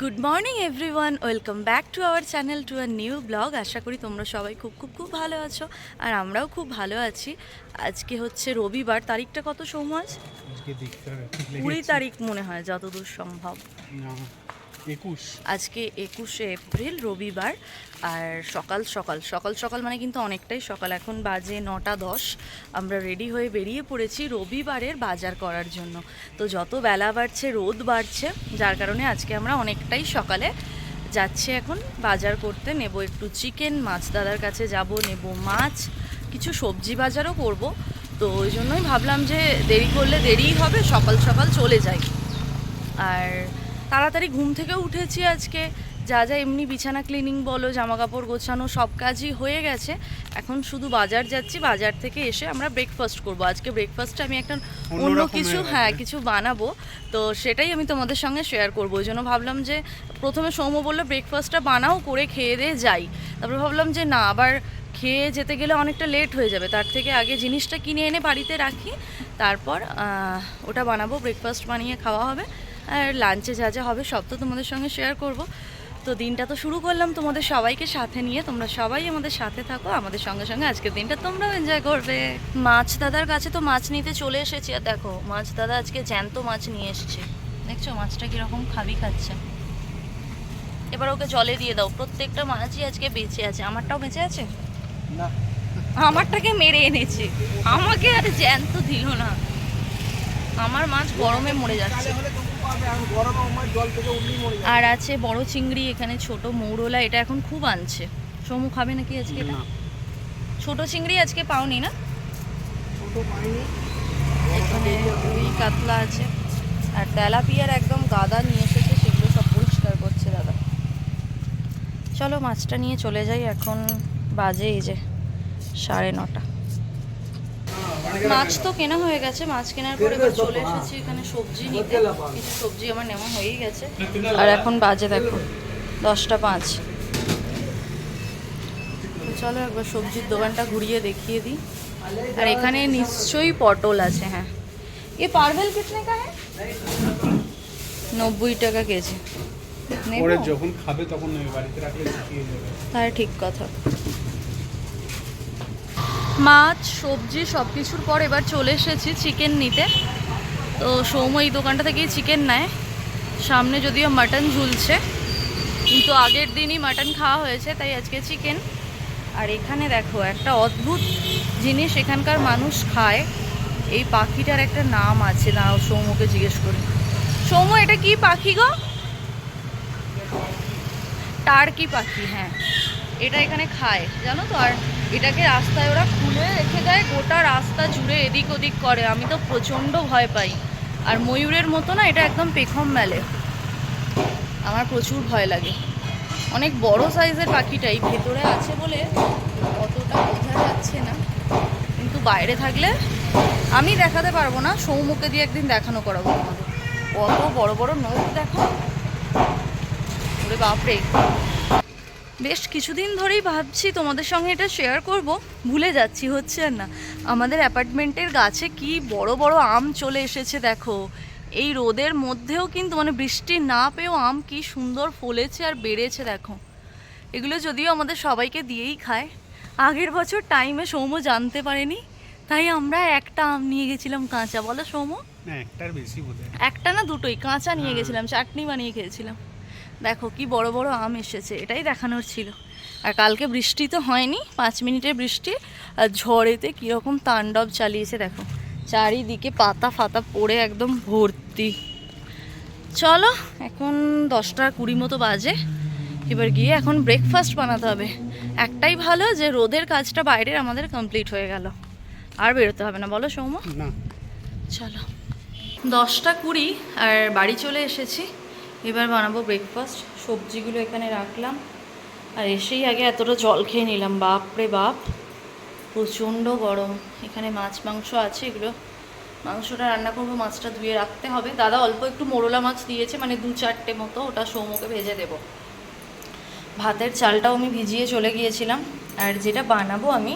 Good morning everyone welcome back to our channel to our new blog আশা করি তোমরা সবাই খুব খুব খুব ভালো আছো আর আমরাও খুব ভালো আছি। আজকে হচ্ছে রবিবার। তারিখটা কত ঠিক কুড়ি তারিখ মনে হয় যতদূর সম্ভব। আজকে একুশে এপ্রিল, রবিবার, আর সকাল সকাল। সকাল সকাল মানে কিন্তু অনেকটাই সকাল। এখন বাজে নটা দশ। আমরা রেডি হয়ে বেরিয়ে পড়েছি রবিবারের বাজার করার জন্য। তো যত বেলা বাড়ছে, রোদ বাড়ছে, যার কারণে আজকে আমরা অনেকটাই সকালে যাচ্ছি এখন বাজার করতে। নেব একটু চিকেন, মাছ দাদার কাছে যাব, নেব মাছ, কিছু সবজি বাজারও করব। তো ওই জন্যই ভাবলাম যে দেরি করলে দেরিই হবে, সকাল সকাল চলে যাই। আর তাড়াতাড়ি ঘুম থেকে উঠেছি আজকে। যা যা এমনি বিছানা ক্লিনিং বলো জামা কাপড় গোছানো সব কাজই হয়ে গেছে। এখন শুধু বাজার যাচ্ছি বাজার থেকে এসে আমরা ব্রেকফাস্ট করব। আজকে ব্রেকফাস্টে আমি একটা অন্য কিছু হ্যাঁ কিছু বানাবো। তো সেটাই আমি তোমাদের সঙ্গে শেয়ার করব। ওই জন্য ভাবলাম যে প্রথমে সৌম্য বলল ব্রেকফাস্টটা বানাও করে খেয়ে দিয়ে যাই। তারপরে ভাবলাম যে না আবার খেয়ে যেতে গেলে অনেকটা লেট হয়ে যাবে। তার থেকে আগে জিনিসটা কিনে এনে বাড়িতে রাখি। তারপর ওটা বানাবো ব্রেকফাস্ট বানিয়ে খাওয়া হবে। আর লাঞ্চে যা যা হবে সব তো তোমাদের সঙ্গে শেয়ার করব। তো দিনটা তো শুরু করলাম তোমাদের সবাইকে সাথে নিয়ে। তোমরা সবাই আমাদের সাথে থাকো। আমাদের সঙ্গে সঙ্গে আজকের দিনটা তোমরাও এনজয় করবে। মাছ দাদার কাছে তো মাছ নিতে চলে এসেছি। আর দেখো মাছ দাদা আজকে জ্যান্ত মাছ নিয়ে এসেছে। দেখছ মাছটা কীরকম খাবি খাচ্ছে। এবার ওকে জলে দিয়ে দাও। প্রত্যেকটা মাছই আজকে বেঁচে আছে। আমারটাও বেঁচে আছে? না। আমারটাকে মেরে এনেছে। আমাকে আর জ্যান্ত দিল না। আমার মাছ গরমে মরে যাচ্ছে। আর আছে বড় চিংড়ি এখানে ছোট মৌরলা এটা এখন খুব আনছে। সমু খাবে নাকি আজকে এটা? না। ছোট চিংড়ি আজকে পাওনি না? এখানে রুই কাতলা আছে। আর তেলাপিয়ার একদম গাদা নিয়ে এসেছে সেগুলো সব পরিষ্কার করছে দাদা। চলো মাছটা নিয়ে চলে যাই এখন বাজে এই যে সাড়ে নটা। মাছ তো কেনা হয়ে গেছে মাছ কেনার পরে এবার চলে এসেছি এখানে সবজি নিতে। কিছু সবজি আমার নেওয়া হয়েই গেছে। আর এখন বাজে দেখো দশটা পাঁচ। চলো একবার সবজির দোকানটা ঘুরিয়ে দেখিয়ে দিই। আর এখানে নিশ্চয়ই পটল আছে হ্যাঁ। এ পারভেল কিতনে কা হ্যাঁ নব্বই টাকা কেজি। যখন খাবে তখন বাড়িতে রাখলে তাই ঠিক কথা। মাছ, সবজি সব কিছুর পর এবার চলে এসেছি চিকেন নিতে। তো সৌম্য এই দোকানটা থেকেই চিকেন নেয়। সামনে যদিও মাটন ঝুলছে, কিন্তু আগের দিনই মাটন খাওয়া হয়েছে, তাই আজকে চিকেন আর এখানে দেখো, একটা অদ্ভুত জিনিস এখানকার মানুষ খায়। এই পাখিটার একটা নাম আছে না সৌম্যকে জিজ্ঞেস করি। সৌম্য, এটা কি পাখি গো? টার্কি পাখি হ্যাঁ। এটা এখানে খায়, জানো তো? আর এটাকে রাস্তায় ওরা খুলে রেখে দেয়, গোটা রাস্তা জুড়ে এদিক ওদিক করে। আমি তো প্রচণ্ড ভয় পাই। আর ময়ূরের মতো না, এটা একদম পেখম মেলে। আমার প্রচুর ভয় লাগে। অনেক বড় সাইজের পাখিটাই ভেতরে আছে বলে অতটা বোঝা যাচ্ছে না। কিন্তু বাইরে থাকলে আমি দেখাতে পারব না সৌমুখে দিয়ে একদিন দেখানো করাবো। তোমাদের কত বড় বড় নখ দেখো। ওরে বাপরে। বেশ কিছুদিন ধরেই ভাবছি তোমাদের সঙ্গে এটা শেয়ার করব। ভুলে যাচ্ছি হচ্ছে আর না। আমাদের অ্যাপার্টমেন্টের গাছে কি বড় বড় আম চলে এসেছে দেখো। এই রোদের মধ্যেও কিন্তু মানে বৃষ্টি না পেয়েও আম কি সুন্দর ফলেছে আর বেড়েছে দেখো। এগুলো যদিও আমাদের সবাইকে দিয়েই খায়। আগের বছর টাইমে সৌম্য জানতে পারেনি তাই আমরা একটা আম নিয়ে গেছিলাম কাঁচা। বলো সৌম্য? না একটার বেশি একটা না দুটোই? কাঁচা নিয়ে গেছিলাম চাটনি বানিয়ে খেয়েছিলাম। দেখো কি বড় বড় আম এসেছে এটাই দেখানোর ছিল। আর কালকে বৃষ্টি তো হয়নি পাঁচ মিনিটের বৃষ্টি আর ঝড়েতে কীরকম তাণ্ডব চালিয়েছে দেখো। চারিদিকে পাতা ফাতা পড়ে একদম ভর্তি। চলো এখন দশটা কুড়ি মতো বাজে। এবার গিয়ে এখন ব্রেকফাস্ট বানাতে হবে। একটাই ভালো যে রোদের কাজটা বাইরের আমাদের কমপ্লিট হয়ে গেল। আর বেরোতে হবে না বলো সৌম্য? চলো। দশটা কুড়ি আর বাড়ি চলে এসেছি। এবার বানাবো ব্রেকফাস্ট সবজিগুলো এখানে রাখলাম। আর এসেই আগে এতটা জল খেয়ে নিলাম। বাপ রে বাপ, প্রচণ্ড গরম। এখানে মাছ, মাংস আছে এগুলো। মাংসটা রান্না করব, মাছটা ধুয়ে রাখতে হবে। দাদা অল্প একটু মোরলা মাছ দিয়েছে মানে দু চারটে মতো। ওটা সৌমকে ভেজে দেবো। ভাতের চালটাও আমি ভিজিয়ে চলে গিয়েছিলাম। আর যেটা বানাবো আমি,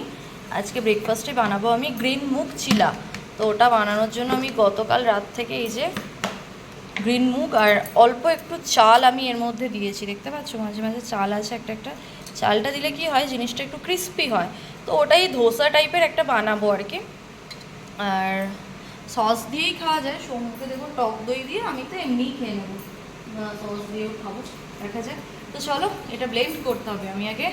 আজকে ব্রেকফাস্টে বানাবো আমি গ্রিন মুগ চিলা। তো ওটা বানানোর জন্য আমি গতকাল রাত থেকে এই যে গ্রিন মুগ আর অল্প একটু চাল আমি এর মধ্যে দিয়েছি। দেখতে পাচ্ছ? মাঝে মাঝে চাল আছে একটা একটা। চালটা দিলে কি হয়? জিনিসটা একটু ক্রিস্পি হয়। তো ওটাই ধোসা টাইপের একটা বানাবো আর কি। আর সস দিয়েই খাওয়া যায়। সমুদ্রে দেখো টক দই দিয়ে আমি তো এমনিই খেয়ে নেব। সস দিয়েও খাব। দেখা যাক। তো চলো, এটা ব্লেন্ড করতে হবে। আমি আগে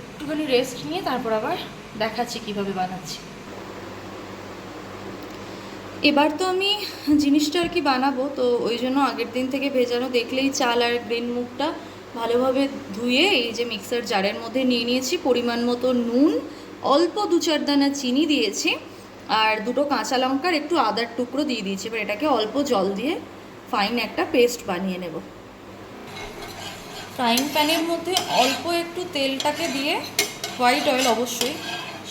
একটুখানি রেস্ট নিয়ে তারপর আবার দেখাচ্ছি কীভাবে বানাচ্ছি। এবার তো আমি জিনিসটা আর কি বানাবো, তো ওই জন্য আগের দিন থেকে ভেজানো দেখলেই চাল আর গ্রিন মুগটা ভালোভাবে ধুয়ে এই যে মিক্সার জারের মধ্যে নিয়ে নিয়েছি। পরিমাণ মতো নুন, অল্প দু চার দানা চিনি দিয়েছি আর দুটো কাঁচা লঙ্কার একটু আদার টুকরো দিয়ে দিয়েছি। এবার এটাকে অল্প জল দিয়ে ফাইন একটা পেস্ট বানিয়ে নেব। ফ্রাইং প্যানের মধ্যে অল্প একটু তেলটাকে দিয়ে হোয়াইট অয়েল অবশ্যই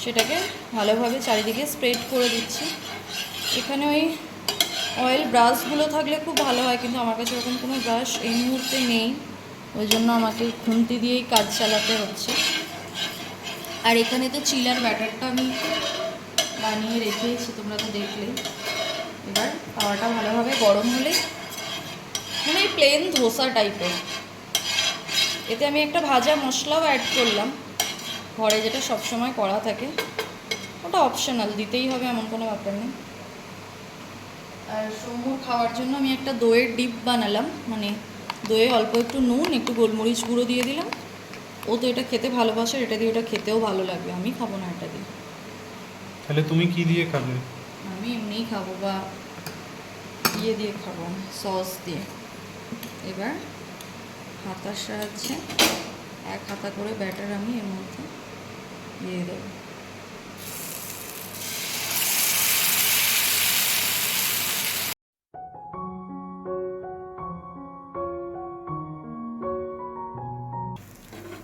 সেটাকে ভালোভাবে চারিদিকে স্প্রেড করে দিচ্ছি। এখানে ওই অয়েল ব্রাশগুলো থাকলে খুব ভালো হয়, কিন্তু আমার কাছে ওরকম কোনো ব্রাশ এই মুহূর্তে নেই। ওই জন্য আমাকে খুন্তি দিয়েই কাজ চালাতে হচ্ছে। আর এখানে তো চিলার ব্যাটারটা আমি বানিয়ে রেখেছি, তোমরা তো দেখলেই এবার তাওয়াটা ভালোভাবে গরম হলেই মানে প্লেন ধোসা টাইপের এতে আমি একটা ভাজা মশলাও অ্যাড করলাম। ঘরে যেটা সবসময় করা থাকে। ওটা অপশনাল দিতেই হবে, এমন কোনো ব্যাপার নেই। আর সৌম্যর খাওয়ার জন্য আমি একটা দইয়ের ডিপ বানালাম। মানে দইয়ে অল্প একটু নুন একটু গোলমরিচ গুঁড়ো দিয়ে দিলাম। ও তো এটা খেতে ভালোবাসে এটা দিয়ে ওটা খেতেও ভালো লাগবে। আমি খাব না এটা দিয়ে। তাহলে তুমি কি দিয়ে খাবে? আমি এমনিই খাব বা ইয়ে দিয়ে খাব সস দিয়ে। এবার হাতার সাহায্যে এক হাতা করে ব্যাটার আমি এর মধ্যে দিয়ে দেবো।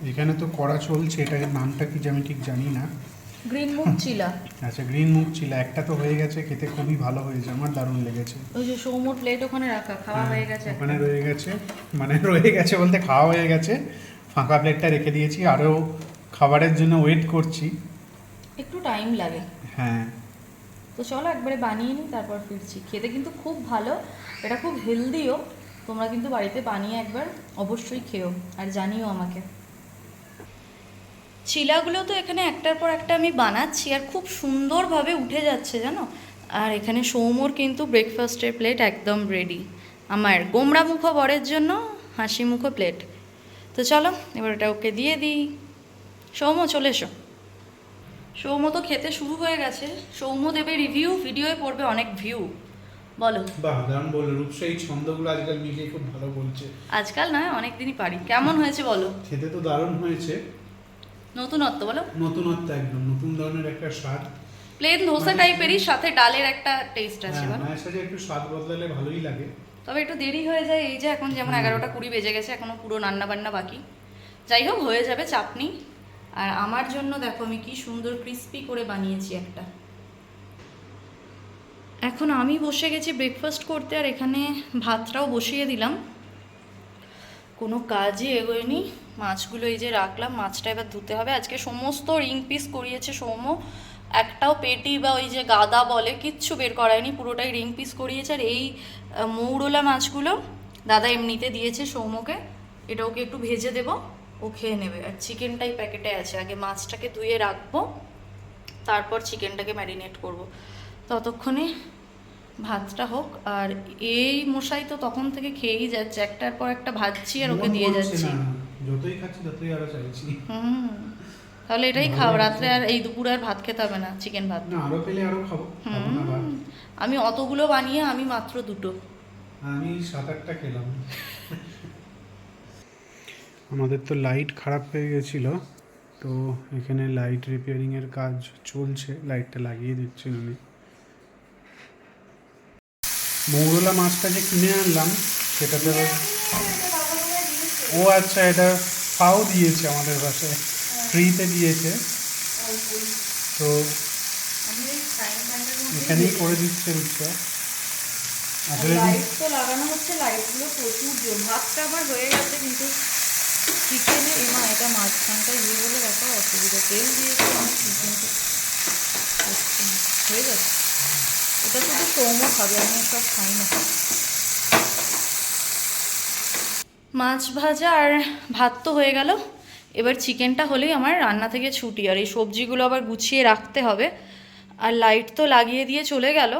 এখানে তো কড়া চলছে এটার নামটা কি আমি ঠিক জানি না। গ্রিন মুগ চিলা আচ্ছা গ্রিন মুগ চিলা একটা তো হয়ে গেছে খেতে খুবই ভালো হয়েছে আমার দারুণ লেগেছে। ওই যে সৌমুর প্লেট ওখানে রাখা খাওয়া হয়ে গেছে হ্যাঁ, ওখানে রয়ে গেছে মানে রয়ে গেছে বলতে খাওয়া হয়ে গেছে। ফাঁকা প্লেটটা রেখে দিয়েছি আরও খাবারের জন্য ওয়েট করছি। একটু টাইম লাগে। হ্যাঁ। তো চলো একবারে বানিয়ে নিই তারপর ফিরছি। খেতে কিন্তু খুব ভালো এটা খুব হেলদিও তোমরা কিন্তু বাড়িতে বানিয়ে একবার অবশ্যই খেও আর জানিও আমাকে। চিলাগুলো তো এখানে একটার পর একটা আমি বানাচ্ছি আর খুব সুন্দরভাবে উঠে যাচ্ছে জানো? আর এখানে সৌমর কিন্তু ব্রেকফাস্টের প্লেট একদম রেডি আমার গোমড়া মুখো বরের জন্য হাসি মুখো প্লেট তো চলো এবার ওটা ওকে দিয়ে দিই। সৌম্য চলে এসো। সৌম্য তো খেতে শুরু হয়ে গেছে। সৌম্য দেবে রিভিউ ভিডিওয়ে পড়বে অনেক ভিউ বলো। বাহ দারুণ বলল। রূপসা এই ছন্দগুলো আজকাল মিলিয়ে খুব ভালো বলছে। আজকাল নয় অনেক দিনই পারি। কেমন হয়েছে বলো? খেতে তো দারুণ হয়েছে। নতুনত্ব বলো। নতুনত্ব একদম নতুন ধরনের একটা স্বাদ। প্লেন ধোসা টাইপেরই সাথে ডালের একটা টেস্ট আছে হ্যাঁ, বলো। মায়ের সাথে একটু স্বাদ বদলালে ভালোই লাগে। তবে একটু দেরি হয়ে যায় এই যে এখন যেমন এগারোটা কুড়ি বেজে গেছে এখনও পুরো রান্না বান্না বাকি। যাই হোক হয়ে যাবে চাপনি আর আমার জন্য দেখো আমি কি সুন্দর ক্রিস্পি করে বানিয়েছি একটা। এখন আমি বসে গেছি ব্রেকফাস্ট করতে আর এখানে ভাতটাও বসিয়ে দিলাম। কোনো কাজই এগোয়নি। মাছগুলো এই যে রাখলাম, মাছটা এবার ধুতে হবে। আজকে সমস্ত রিং পিস করিয়েছে সৌম্য। একটাও পেটি বা ওই যে গাদা বলে কিচ্ছু বের করায়নি, পুরোটাই রিং পিস করিয়েছে। আর এই মৌরলা মাছগুলো দাদা এমনিতে দিয়েছে সৌম্যকে। এটা ওকে একটু ভেজে দেবো, ও খেয়ে নেবে। আর চিকেনটাই প্যাকেটে আছে। আগে মাছটাকে ধুয়ে রাখব, তারপর চিকেনটাকে ম্যারিনেট করব। ততক্ষণে ভাতটা হোক আর এই মশাই তো তখন থেকে খেয়েই যাচ্ছে একটার পর একটা ভাজছি আর ওকে দিয়ে যাচ্ছি। না, যতই খাচ্ছি ততই আরও চাইছি। হুম তাহলে এটাই খাও। রাত্রে আর এই দুপুরে আর ভাত খেতে হবে না চিকেন ভাত। না আরও পেলে আরও খাব আমি অতগুলো বানিয়ে আমি মাত্র দুটো। আমি সাত আটটা খেলাম। আমাদের তো লাইট খারাপ হয়ে গেছিল তো এখানে লাইট রিপেয়ারিং এর কাজ চলছে লাইটটা লাগিয়ে দিচ্ছেন উনি মৌরলা মাছটা যে কিনে আনলাম সেটা তো ও আচ্ছা এটা পাও দিয়েছে আমাদের বাসায়। ফ্রিতে দিয়েছে। তো এখানেই করে দিচ্ছে রূপসা আসলে লাইট তো লাগানো হচ্ছে লাইটগুলো প্রচুর জোর। ভাতটা আমার হয়ে গেছে কিন্তু চিকেনে এমা এটা মাঝখানটা ইয়ে বলে দেখো অসুবিধা। তেল দিয়েছে অনেক কিন্তু হয়ে এটা শুধু সৌম্য খাবে, আমি সব খাই না। মাছ ভাজা আর ভাত তো হয়ে গেল। এবার চিকেনটা হলেই আমার রান্না থেকে ছুটি, আর এই সবজিগুলো আবার গুছিয়ে রাখতে হবে। আর লাইট তো লাগিয়ে দিয়ে চলে গেল।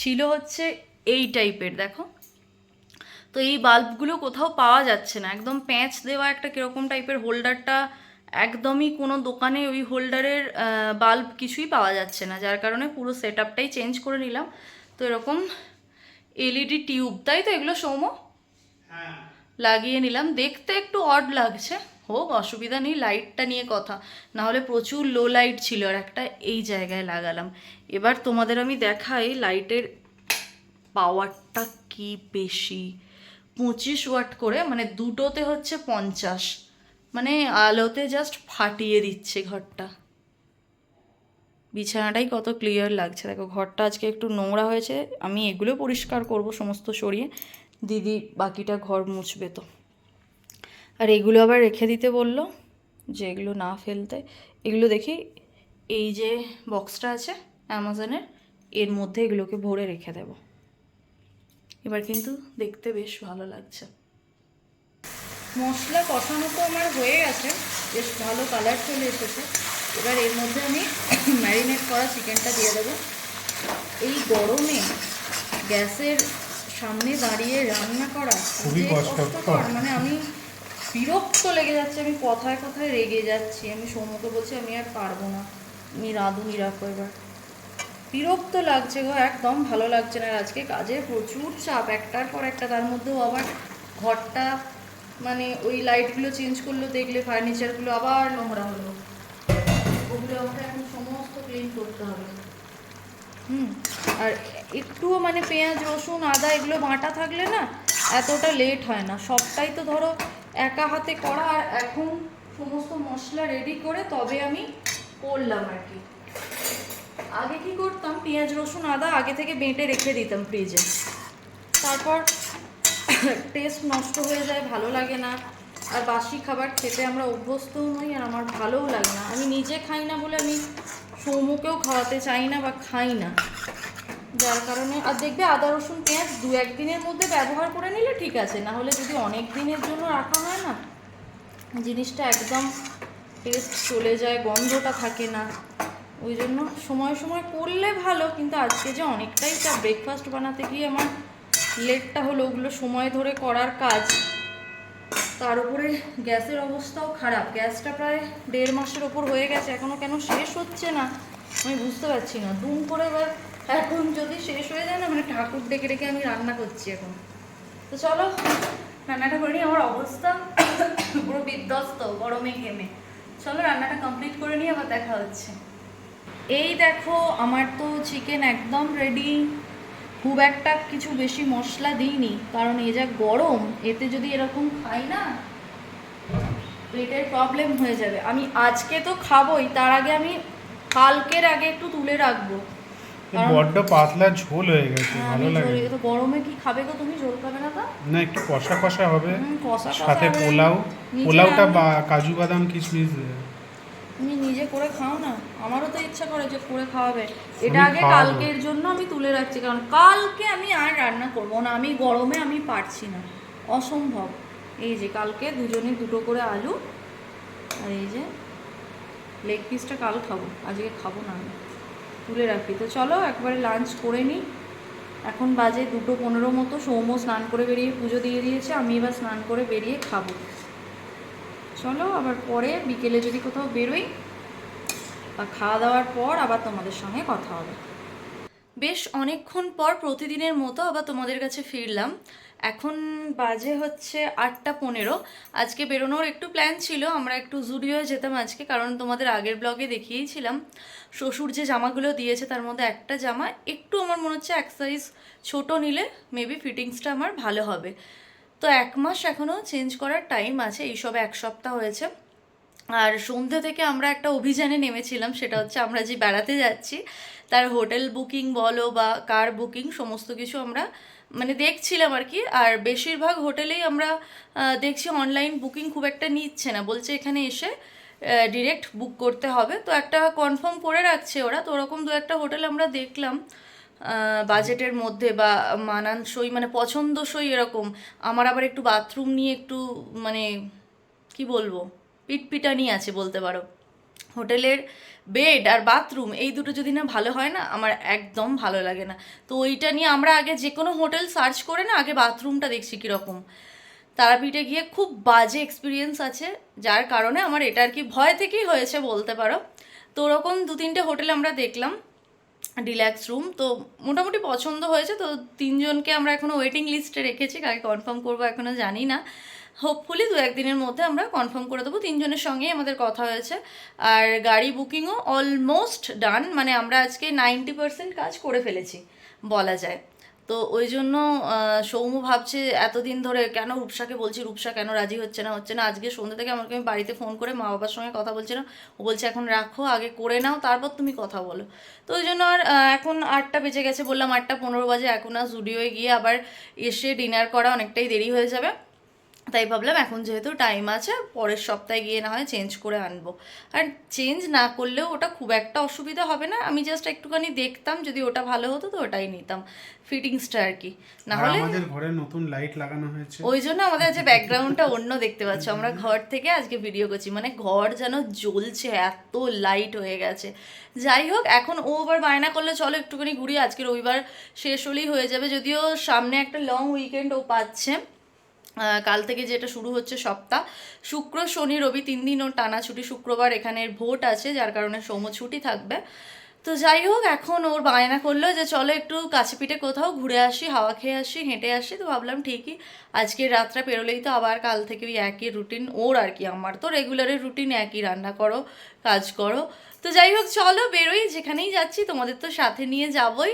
ছিল হচ্ছে এই টাইপের, দেখো। তো এই বাল্বগুলো কোথাও পাওয়া যাচ্ছে না, একদম প্যাঁচ দেওয়া একটা কীরকম টাইপের হোল্ডারটা একদমই কোনো দোকানে ওই হোল্ডারের বাল্ব কিছুই পাওয়া যাচ্ছে না। যার কারণে পুরো সেট আপটাই চেঞ্জ করে নিলাম। তো এরকম এলইডি টিউব তাই তো এগুলো সৌম লাগিয়ে নিলাম। দেখতে একটু অড লাগছে। হোক অসুবিধা নেই লাইটটা নিয়ে কথা। না হলে প্রচুর লো লাইট ছিল আর একটা এই জায়গায় লাগালাম। এবার তোমাদের আমি দেখাই লাইটের পাওয়ারটা কি বেশি। পঁচিশ ওয়াট করে মানে দুটোতে হচ্ছে পঞ্চাশ। মানে আলোতে জাস্ট ফাটিয়ে দিচ্ছে ঘরটা। বিছানাটাই কত ক্লিয়ার লাগছে। দেখো, ঘরটা আজকে একটু নোংরা হয়েছে। আমি এগুলো পরিষ্কার করব সমস্ত সরিয়ে। দিদি বাকিটা ঘর মুছবে তো। আর এগুলো আবার রেখে দিতে বলল যে এগুলো না ফেলতে। এগুলো দেখি এই যে বক্সটা আছে অ্যামাজনের, এর মধ্যে এগুলোকে ভরে রেখে দেব। এবার কিন্তু দেখতে বেশ ভালো লাগছে। মশলা কষানো তো আমার হয়ে গেছে। বেশ ভালো কালার চলে এসেছে। এবার এর মধ্যে আমি ম্যারিনেট করা চিকেনটা দিয়ে দেবো। এই গরমে গ্যাসের সামনে দাঁড়িয়ে রান্না করা খুবই কষ্টকর। মানে আমি বিরক্ত লেগে যাচ্ছে আমি কথায় কথায় রেগে যাচ্ছি। আমি সৌম্যকে বলছি আমি আর পারব না। আমি রাঁধুনি রাখো এবার। বিরক্ত লাগছে গো একদম ভালো লাগছে না। আজকে কাজে প্রচুর চাপ একটার পর একটা। তার মধ্যেও আবার ঘরটা মানে ওই লাইটগুলো চেঞ্জ করল দেখলে ফার্নিচারগুলো আবার নোংরা হলো। ওগুলো আমাকে এখন সমস্ত ক্লিন করতে হবে। হুম আর একটুও মানে পেঁয়াজ রসুন আদা এগুলো বাঁটা থাকলে না এতটা লেট হয় না। সবটাই তো ধরো একা হাতে করা আর এখন সমস্ত মশলা রেডি করে তবে আমি করলাম আর কি। আগে কি করতাম পেঁয়াজ রসুন আদা আগে থেকে বেঁটে রেখে দিতাম ফ্রিজে তারপর টেস্ট নষ্ট হয়ে যায়, ভালো লাগে না। আর বাসি খাবার খেতে আমরা অভ্যস্তও নই আর আমার ভালোও লাগে না। আমি নিজে খাই না বলে আমি সৌমকেও খাওয়াতে চাই না বা খাই না। যার কারণে, আর দেখবে আদা, রসুন, পেঁয়াজ দু একদিনের মধ্যে ব্যবহার করে নিলে ঠিক আছে। না হলে যদি অনেক দিনের জন্য রাখা হয় না, জিনিসটা একদম টেস্ট চলে যায়, গন্ধটা থাকে না। ওই জন্য সময় সময় করলে ভালো, কিন্তু আজকে যে অনেকটাই চাপ ব্রেকফাস্ট বানাতে গিয়ে আমার লেটটা হলো, ওগুলো সময় ধরে করার কাজ। তার উপরে গ্যাসের অবস্থাও খারাপ। গ্যাসটা প্রায় দেড় মাসের ওপর হয়ে গেছে এখনও কেন শেষ হচ্ছে না? আমি বুঝতে পারছি না। দুম করে এবার এখন যদি শেষ হয়ে যায় না মানে ঠাকুর ডেকে ডেকে আমি রান্না করছি এখন। তো চলো, রান্নাটা করে নিই। আমার অবস্থা পুরো বিধ্বস্ত, গরমে ঘেমে। চলো, রান্নাটা কমপ্লিট করে নিই, আবার দেখা হচ্ছে। এই দেখো, আমার তো চিকেন একদম রেডি খুব একটা কিছু বেশি মশলা দিইনি কারণ এ যা গরম এতে যদি এরকম খাই না পেটের প্রবলেম হয়ে যাবে। আমি আজকে তো খাবোই তার আগে আমি কালকের আগে একটু তুলে রাখব। বড্ড পাতলা ঝোল হয়ে গেছে হ্যাঁ, ভালো লাগে। তো গরমে কি খাবে গো তুমি? জোর খাবে না তা? না একটু কষা কষা হবে। সাথে পোলাও। পোলাওটা কাজু বাদাম কিশমিশ। তুমি নিজে করে খাও না। আমারও তো ইচ্ছা করে যে করে খাওয়াবে। এটা আগে কালকের জন্য আমি তুলে রাখছি কারণ কালকে আমি আর রান্না করব না। আমি গরমে আমি পারছি না। অসম্ভব। এই যে কালকে দুজনে দুটো করে আলু আর এই যে লেগ পিসটা কাল খাব। আজকে খাব না আমি। তুলে রাখি। তো চলো একবারে লাঞ্চ করে নিই। এখন বাজে দুটো পনেরো মতো। সৌম্য স্নান করে বেরিয়ে পুজো দিয়ে দিয়েছে। আমি এবার স্নান করে বেরিয়ে খাব। চলো, আবার পরে বিকেলে যদি কোথাও বেরোই, বা খাওয়া দাওয়ার পর আবার তোমাদের সঙ্গে কথা হবে। বেশ অনেকক্ষণ পর প্রতিদিনের মতো আবার তোমাদের কাছে ফিরলাম। এখন বাজে হচ্ছে আটটা পনেরো। আজকে বেরোনোর একটু প্ল্যান ছিল, আমরা একটু জুডিও যেতাম আজকে, কারণ তোমাদের আগের ব্লগে দেখিয়েছিলাম। শ্বশুর যে জামাগুলো দিয়েছে, তার মধ্যে একটা জামা, একটু আমার মনে হচ্ছে এক সাইজ ছোটো নিলে মেবি ফিটিংসটা আমার ভালো হবে। তো এক মাস এখনও চেঞ্জ করার টাইম আছে, এইসব এক সপ্তাহ হয়েছে। আর সন্ধ্যে থেকে আমরা একটা অভিযানে নেমেছিলাম, সেটা হচ্ছে আমরা যে বেড়াতে যাচ্ছি, তার হোটেল বুকিং বলো বা কার বুকিং, সমস্ত কিছু আমরা মানে দেখছিলাম আর কি। আর বেশিরভাগ হোটেলেই আমরা দেখছি অনলাইন বুকিং খুব একটা নিচ্ছে না, বলছে এখানে এসে ডিরেক্ট বুক করতে হবে। তো একটা কনফার্ম করে রাখছে ওরা, তো ওরকম দু একটা হোটেল আমরা দেখলাম। বাজেটের মধ্যে বা মানানসই মানে পছন্দসই এরকম, আমার আবার একটু বাথরুম নিয়ে একটু মানে কি বলব, পিটপিটানি আছে বলতে পারো। হোটেলের বেড আর বাথরুম এই দুটো যদি না ভালো হয় না, আমার একদম ভালো লাগে না। তো ওইটা নিয়ে আমরা আগে যে কোনো হোটেল সার্চ করে না, আগে বাথরুমটা দেখছি কীরকম। তারাপীঠে গিয়ে খুব বাজে এক্সপিরিয়েন্স আছে, যার কারণে আমার এটা আর কি ভয় থেকেই হয়েছে বলতে পারো। তো ওরকম দু তিনটে হোটেল আমরা দেখলাম। ডিল্যাক্স রুম তো মোটামুটি পছন্দ হয়েছে, তো তিনজনকে আমরা এখনও ওয়েটিং লিস্টে রেখেছি, কাকে কনফার্ম করব এখনও জানি না। হোপফুলি দু একদিনের মধ্যে আমরা কনফার্ম করে দেবো, তিনজনের সঙ্গেই আমাদের কথা হয়েছে। আর গাড়ি বুকিংও অলমোস্ট ডান মানে আমরা আজকে নাইনটি পার্সেন্ট কাজ করে ফেলেছি, বলা যায়। তো ওই জন্য সৌম্য ভাবছে এতদিন ধরে, কেন রূপসাকে বলছি, রূপসা কেন রাজি হচ্ছে না হচ্ছে না? আজকে সন্ধ্যা থেকে আমাকে আমি বাড়িতে ফোন করে মা বাবার সঙ্গে কথা বলছিলাম ও বলছে, এখন রাখো, আগে করে নাও, তারপর তুমি কথা বলো। তো ওই জন্য আর এখন আটটা বেজে গেছে বললাম, আটটা পনেরো বাজে, এখন আর স্টুডিওয়ে গিয়ে আবার এসে ডিনার করা অনেকটাই দেরি হয়ে যাবে। তাই ভাবলাম এখন যেহেতু টাইম আছে পরের সপ্তাহে গিয়ে না হয় চেঞ্জ করে আনব। আর চেঞ্জ না করলেও ওটা খুব একটা অসুবিধা হবে না। আমি জাস্ট একটুখানি দেখতাম যদি ওটা ভালো হতো তো ওটাই নিতাম। ফিটিংসটা আর কি। না হলে আমাদের ঘরে নতুন লাইট লাগানো হয়েছে। ওই জন্য আমাদের আজকে ব্যাকগ্রাউন্ডটা অন্য দেখতে পাচ্ছ। আমরা ঘর থেকে আজকে ভিডিও করছি। মানে ঘর যেন জ্বলছে এত লাইট হয়ে গেছে। যাই হোক এখন ও আবার বায়না করলে চলো একটুখানি ঘুরি। আজকে রবিবার শেষ হলেই হয়ে যাবে। যদিও সামনে একটা লং উইকেন্ড ও পাচ্ছে। কাল থেকে যেটা শুরু হচ্ছে সপ্তাহ, শুক্র, শনি, রবি তিন দিন ওর টানা ছুটি শুক্রবার এখানের ভোট আছে, যার কারণে সৌম্য ছুটি থাকবে। তো যাই হোক, এখন ওর বায়না করল যে চলো একটু কাছে পিঠে কোথাও ঘুরে আসি, হাওয়া খেয়ে আসি, হেঁটে আসি, তো ভাবলাম ঠিকই। আজকের রাতটা পেরোলেই তো আবার কাল থেকে ওই একই রুটিন ওর আর কি, আমার তো রেগুলারের রুটিন একই, রান্না করো, কাজ করো। তো যাই হোক, চলো বেরোই, যেখানেই যাচ্ছি তোমাদের তো সাথে নিয়ে যাবই।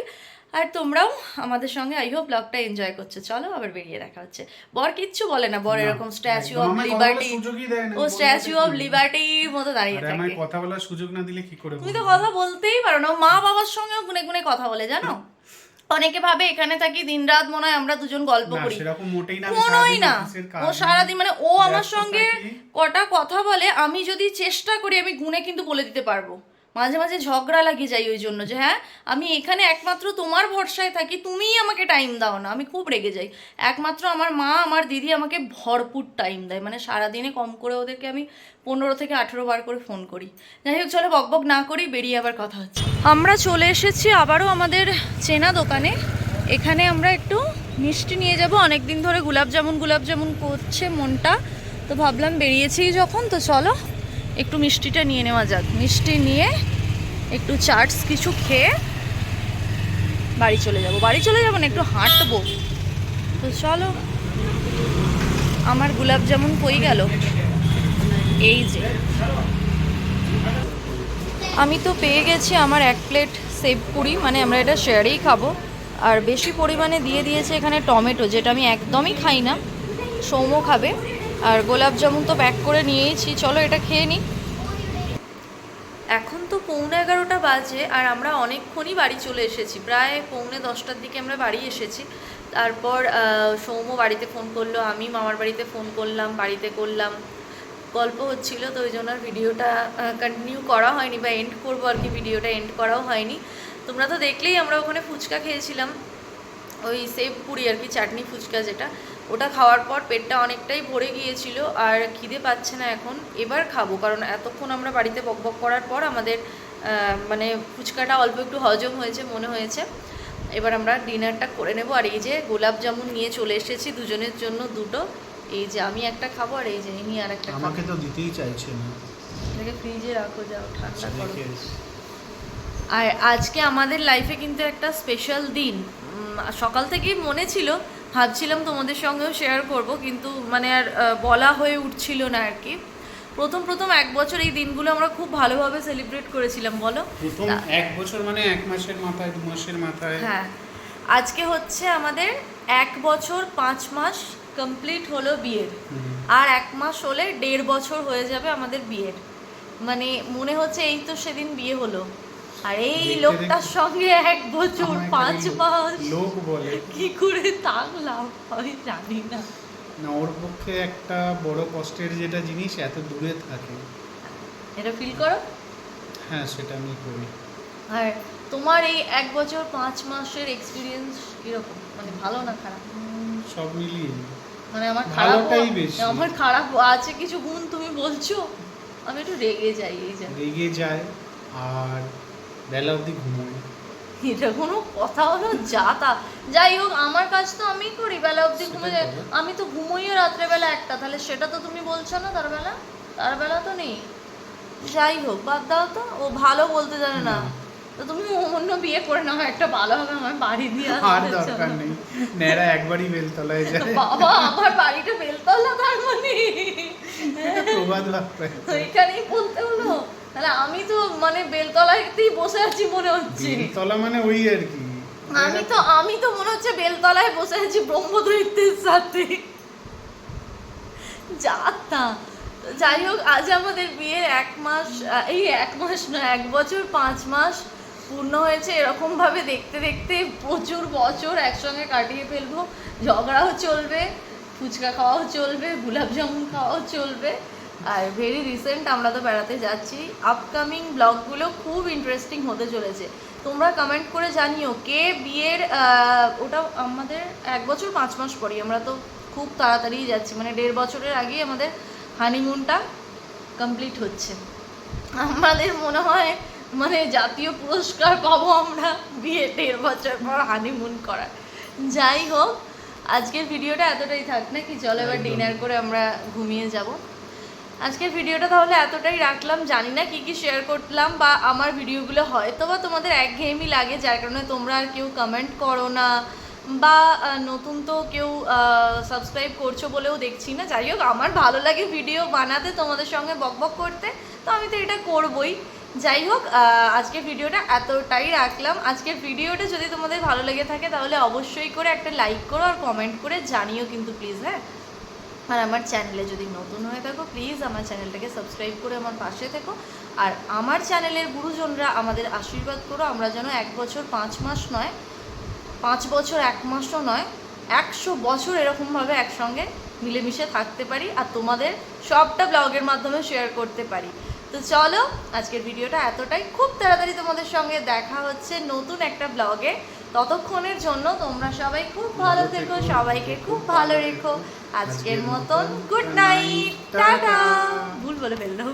আর তোমরাও আমাদের সঙ্গে আই হোপ ব্লগটা এনজয় করছ। চলো আবার বেরিয়ে দেখা হচ্ছে। বর কিচ্ছু বলে না বর এরকম স্ট্যাচু অফ লিবার্টি ও স্ট্যাচু অফ কি? লিবার্টির মতো দাঁড়িয়ে থাকে। কথা বলার সুযোগ না দিলে কি করে তুমি তো কথা বলতেই পারো না মা বাবার সঙ্গেও গুনে গুনে কথা বলে জানো? অনেকে ভাবে এখানে থাকি দিনরাত মনে হয় আমরা দুজন গল্প করি। কোনোই না। ও সারাদিন মানে ও আমার সঙ্গে কটা কথা বলে আমি যদি চেষ্টা করি আমি গুনে কিন্তু বলে দিতে পারব। মাঝে মাঝে ঝগড়া লাগে যাই ওই জন্য যে হ্যাঁ আমি এখানে একমাত্র তোমার ভরসায় থাকি, তুমিই আমাকে টাইম দাও না। আমি খুব রেগে যাই। একমাত্র আমার মা, আমার দিদি আমাকে ভরপুর টাইম দেয়। মানে সারাদিনে কম করে ওদেরকে আমি পনেরো থেকে আঠেরো বার করে ফোন করি। যাই হোক, চলো বকবক না করি, বেরিয়ে আবার কথা হচ্ছে। আমরা চলে এসেছি আবারও আমাদের চেনা দোকানে। এখানে আমরা একটু মিষ্টি নিয়ে যাব। অনেক দিন ধরে গোলাপ জামুন গোলাপ জামুন করছে মনটা। তো ভাবলাম বেরিয়েছি যখন, তো চলো একটু মিষ্টিটা নিয়ে নেওয়া যাক। মিষ্টি নিয়ে একটু চাটস কিছু খেয়ে বাড়ি চলে যাব। বাড়ি চলে যাব না, একটু হাঁটবো। তো চলো, আমার গোলাপ জামুন কই গেল। এই যে। আমি তো পেয়ে গেছি আমার এক প্লেট সেভ পুরি মানে আমরা এটা শেয়ারেই খাব। আর বেশি পরিমাণে দিয়ে দিয়েছে এখানে টমেটো, যেটা আমি একদমই খাই না। সৌম্য খাবে। আর গোলাপ জামুন তো প্যাক করে নিয়েইছি চলো এটা খেয়ে নিই এখন তো পৌনে এগারোটা বাজে আর আমরা অনেকক্ষণই বাড়ি চলে এসেছি। প্রায় পৌনে দশটার দিকে আমরা বাড়ি এসেছি। তারপর সৌম্য বাড়িতে ফোন করল, আমি মামার বাড়িতে ফোন করলাম, বাড়িতে করলাম। গল্প হচ্ছিল, তো ওই জন্য ভিডিওটা কন্টিনিউ করা হয়নি বা এন্ড করব আর কি, ভিডিওটা এন্ড করাও হয়নি। তোমরা তো দেখলেই আমরা ওখানে ফুচকা খেয়েছিলাম। ওই সেভ পুরি আর কি, চাটনি ফুচকা যেটা। ওটা খাওয়ার পর পেটটা অনেকটাই ভরে গিয়েছিল আর খিদে পাচ্ছে না এখন। এবার খাব কারণ এতক্ষণ আমরা বাড়িতে বকবক করার পর আমাদের মানে ফুচকাটা অল্প একটু হজম হয়েছে মনে হয়েছে। এবার আমরা ডিনারটা করে নেব। আর এই যে গোলাপ জামুন নিয়ে চলে এসেছি দুজনের জন্য দুটো। এই যে আমি একটা খাব আর এই যে ইনি আর একটা আমাকে তো দিতেই চাইছে না। এটাকে ফ্রিজে রাখো যাও ঠান্ডা করো। আর আজকে আমাদের লাইফে কিন্তু একটা স্পেশাল দিন। সকাল থেকেই মনে ছিল ভাবছিলাম তোমাদের সঙ্গেও শেয়ার করব কিন্তু মানে আর বলা হয়ে উঠছিল না আর কি। প্রথম প্রথম এক বছর এই দিনগুলো আমরা খুব ভালোভাবে সেলিব্রেট করেছিলাম বলো? প্রথম এক বছর মানে এক মাসের মাথায় দু মাসের মাথায়। হ্যাঁ। আজকে হচ্ছে আমাদের এক বছর পাঁচ মাস কমপ্লিট হলো বিয়ের। আর এক মাস হলে দেড় বছর হয়ে যাবে আমাদের বিয়ের। মানে মনে হচ্ছে এই তো সেদিন বিয়ে হলো। আর এই লোকটার সঙ্গে এক বছর পাঁচ মাস। লোক বলে। কি করে থাকলাম আমি জানি না। না ওর পক্ষে একটা বড় কষ্টের যেটা জিনিস এত দূরে থাকে। এটা ফিল করো। হ্যাঁ সেটা আমি করি। আর তোমার এই এক বছর পাঁচ মাসের এক্সপিরিয়েন্স কীরকম? মানে ভালো না খারাপ? সব মিলিয়ে। মানে আমার খারাপ। আমার খারাপ আছে কিছু গুণ তুমি বলছো। আমি একটু রেগে যাই এই যা রেগে যায় আর বেলা অবধি ঘুমোয়। এটা কোনো কথা হলো? যা তা। যাই হোক আমার কাজ তো আমি করি বেলা অবধি ঘুমে। আমি তো ঘুমোইও রাত্রেবেলা একটা তাহলে সেটা তো তুমি বলছো না তার বেলা তার বেলা তো নেই। যাই হোক বাদ দাও তো। ও ভালো বলতে জানে না। তো তুমি অন্য বিয়ে করে নাও একটা ভালো হবে আমার বাড়ি দিয়ে আর দরকার নেই। ন্যাড়া একবারই বেলতলায় যায়। বাবা আমার বাড়িটা বেলতলা তার মানে। প্রবাদ বাক্য। ওইখানেই বলতে হলো। তাহলে আমি তো মানে বেলতলাতেই বসে আছি মনে হচ্ছে। বেলতলা মানে ওই আর কি। আমি তো আমি তো মনে হচ্ছে বেলতলায় বসে আছি ব্রহ্মদৈত্যের সাথে। যাতা যাই হোক আজ আমাদের বিয়ের এক মাস এই এক মাস না এক বছর পাঁচ মাস পূর্ণ হয়েছে। এরকম ভাবে দেখতে দেখতে প্রচুর বছর একসঙ্গে কাটিয়ে ফেলব। ঝগড়াও চলবে ফুচকা খাওয়াও চলবে গুলাব জামুন খাওয়াও চলবে। আর ভেরি রিসেন্ট আমরা তো বেড়াতে যাচ্ছি। আপকামিং ব্লগগুলো খুব ইন্টারেস্টিং হতে চলেছে। তোমরা কমেন্ট করে জানিও কে বিয়ের ওটা আমাদের এক বছর পাঁচ মাস পরই আমরা তো খুব তাড়াতাড়ি যাচ্ছি। মানে দেড় বছরের আগেই আমাদের হানিমুনটা কমপ্লিট হচ্ছে। আমাদের মনে হয় মানে জাতীয় পুরস্কার পাবো আমরা বিয়ে দেড় বছর পর হানিমুন করার। যাই হোক আজকের ভিডিওটা এতটাই থাক নাকি? চলো এবার ডিনার করে আমরা ঘুমিয়ে যাব। আজকের ভিডিওটা তাহলে এতটাই রাখলাম। জানি না কি কি শেয়ার করলাম বা আমার ভিডিওগুলো হয়তো বা তোমাদের একঘেয়েমি লাগে, যার কারণে তোমরা আর কেউ কমেন্ট করো না বা নতুন তো কেউ সাবস্ক্রাইব করছ বলেও দেখছি না। যাই হোক, আমার ভালো লাগে ভিডিও বানাতে, তোমাদের সঙ্গে বকবক করতে, তো আমি তো এটা করবই। যাই হোক আজকের ভিডিওটা এতটাই রাখলাম। আজকের ভিডিওটা যদি তোমাদের ভালো লেগে থাকে, তাহলে অবশ্যই করে একটা লাইক করো আর কমেন্ট করে জানিও কিন্তু প্লিজ হ্যাঁ? আর আমার চ্যানেলে যদি নতুন হয়ে থাকো প্লিজ আমার চ্যানেলটাকে সাবস্ক্রাইব করে আমার পাশে থেকো। আর আমার চ্যানেলের গুরুজনরা আমাদের আশীর্বাদ করো, আমরা যেন এক বছর পাঁচ মাস নয়, পাঁচ বছর এক মাসও নয়, একশো বছর এরকমভাবে একসঙ্গে মিলেমিশে থাকতে পারি আর তোমাদের সবটা ব্লগের মাধ্যমে শেয়ার করতে পারি। তো চলো, আজকের ভিডিওটা এতটাই। খুব তাড়াতাড়ি তোমাদের সঙ্গে দেখা হচ্ছে নতুন একটা ব্লগে। ততক্ষণের জন্য তোমরা সবাই খুব ভালো থেকো সবাইকে খুব ভালো রেখো। আজকের মতন গুড নাইট টাটা। ভুল বলে ফেললাম।